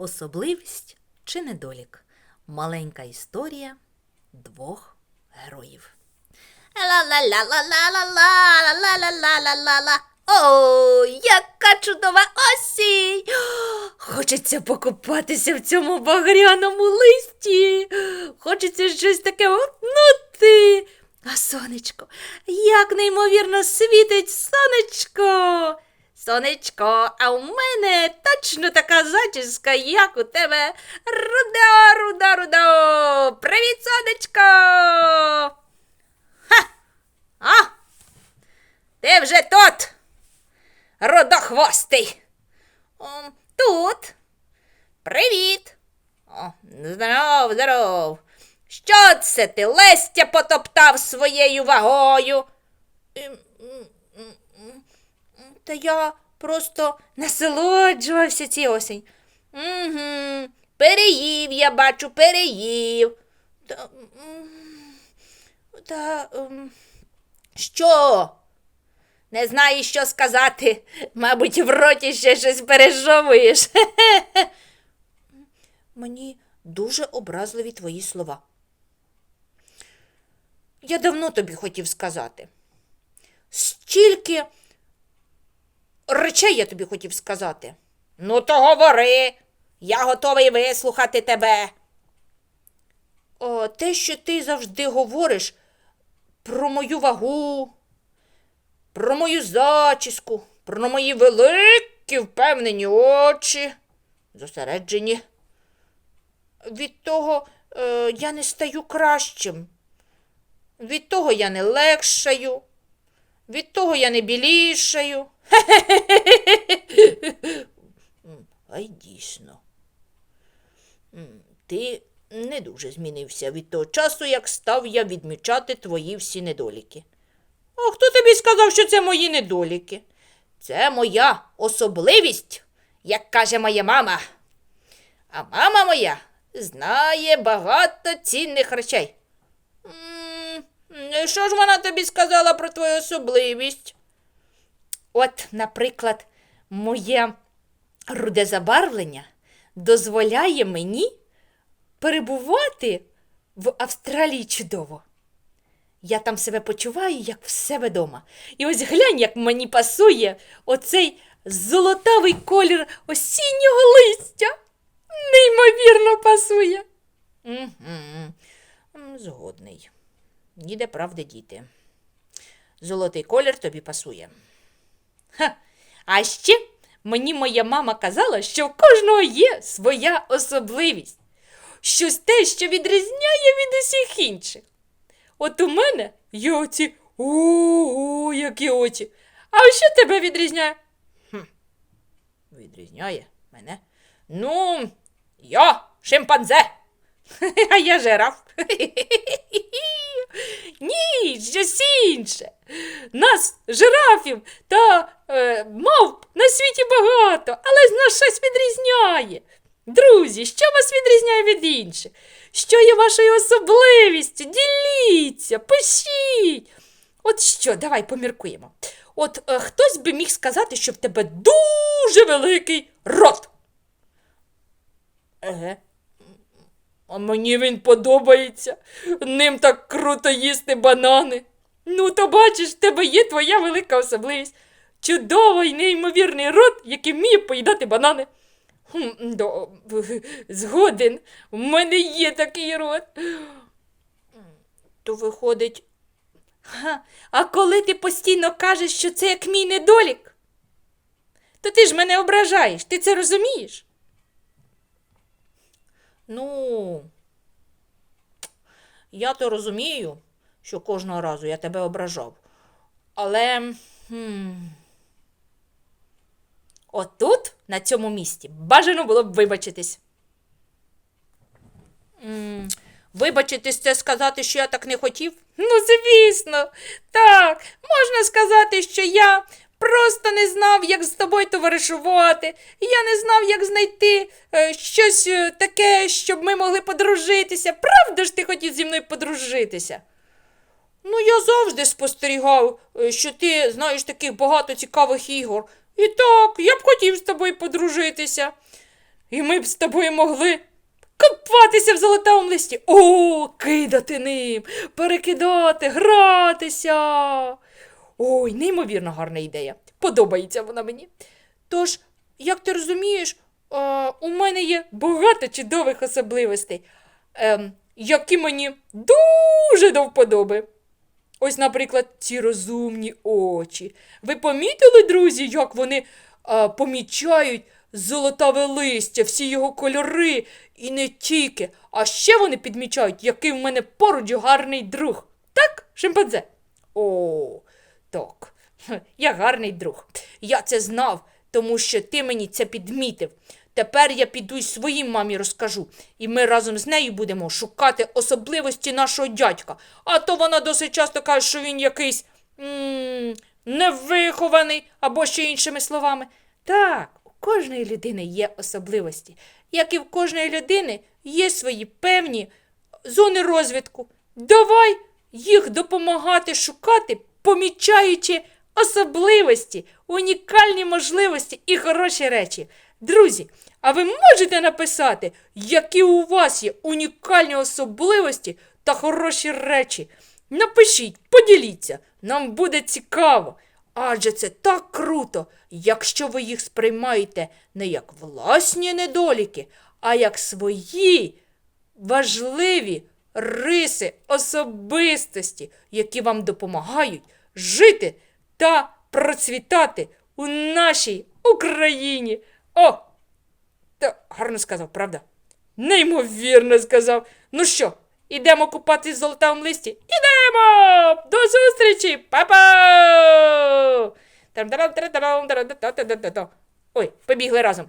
Особливість чи недолік. Маленька історія двох героїв. О, яка чудова осінь! Хочеться покупатися в цьому багряному листі. Хочеться щось таке отнути. А сонечко, як неймовірно світить сонечко. Сонечко, а у мене точно така зачіска, як у тебе. Руда, руда, руда. Привіт, сонечко. Ха! А! Ти вже тут, рудохвостий. Тут. Привіт. Здоров, здоров. Що це ти лестя потоптав своєю вагою? Та я просто насолоджувався цій осінь. Угу. Переїв, я бачу, переїв. Та, та ем, що? Не знаєш, що сказати. Мабуть, в роті ще щось пережовуєш. Мені дуже образливі твої слова. Я давно тобі хотів сказати. Стільки речей я тобі хотів сказати. Ну, то говори, я готовий вислухати тебе. О, те, що ти завжди говориш про мою вагу, про мою зачіску, про мої великі впевнені очі, зосереджені. Від того е, я не стаю кращим. Від того я не легшаю, від того я не білішаю. М, Ай дійсно. Ти не дуже змінився від того часу, як став я відмічати твої всі недоліки. А хто тобі сказав, що це мої недоліки? Це моя особливість, як каже моя мама. А мама моя знає багато цінних речей. Що ж вона тобі сказала про твою особливість? От, наприклад, моє руде забарвлення дозволяє мені перебувати в Австралії чудово. Я там себе почуваю, як в себе вдома. І ось глянь, як мені пасує оцей золотавий колір осіннього листя. Неймовірно пасує. Згодний. Ніде правди діти. Золотий колір тобі пасує. Ха. А ще мені моя мама казала, що в кожного є своя особливість. Щось те, що відрізняє від усіх інших. От у мене є оці о, які очі. А що тебе відрізняє? Хм. Відрізняє мене? Ну, я шимпанзе. А я жираф. Ні, щось інше. Нас, жирафів та е, мавп на світі багато, але нас щось відрізняє. Друзі, що вас відрізняє від інших? Що є вашою особливістю? Діліться, пишіть. От що, давай поміркуємо. От е, хтось би міг сказати, що в тебе дуже великий рот. Еге. А мені він подобається. Ним так круто їсти банани. Ну, то бачиш, в тебе є твоя велика особливість. Чудовий, неймовірний рот, який вміє поїдати банани. Хм, до, згоден, в мене є такий рот. То виходить. Ха, а коли ти постійно кажеш, що це як мій недолік, то ти ж мене ображаєш, ти це розумієш? Ну, я то розумію, що кожного разу я тебе ображав. Але. Хм, отут, на цьому місці, бажано було б вибачитись. Вибачитись це сказати, що я так не хотів? Ну, звісно, так, можна сказати, що я просто не знав, як з тобою товаришувати. Я не знав, як знайти е, щось е, таке, щоб ми могли подружитися. Правда ж ти хотів зі мною подружитися? Ну, я завжди спостерігав, е, що ти знаєш таких багато цікавих ігор. І так, я б хотів з тобою подружитися. І ми б з тобою могли копатися в золотому листі. О, кидати ним, перекидати, гратися. Ой, неймовірно гарна ідея. Подобається вона мені. Тож, як ти розумієш, е, у мене є багато чудових особливостей, ем, які мені дуже до вподоби. Ось, наприклад, ці розумні очі. Ви помітили, друзі, як вони а, помічають золотаве листя, всі його кольори, і не тільки, а ще вони підмічають, який в мене поруч гарний друг. Так, шимпанзе? О, так. Я гарний друг. Я це знав, тому що ти мені це підмітив. Тепер я піду й своїй мамі розкажу, і ми разом з нею будемо шукати особливості нашого дядька. А то вона досить часто каже, що він якийсь невихований, або ще іншими словами. Так, у кожної людини є особливості, як і в кожної людини є свої певні зони розвитку. Давай їх допомагати шукати, помічаючи особливості, унікальні можливості і хороші речі. Друзі, а ви можете написати, які у вас є унікальні особливості та хороші речі? Напишіть, поділіться, нам буде цікаво. Адже це так круто, якщо ви їх сприймаєте не як власні недоліки, а як свої важливі риси особистості, які вам допомагають жити та процвітати у нашій Україні. О! Та гарно сказав, правда? Неймовірно сказав. Ну що, ідемо купатись в золотому листі? Ідемо! До зустрічі! Па-па! Ой, побігли разом.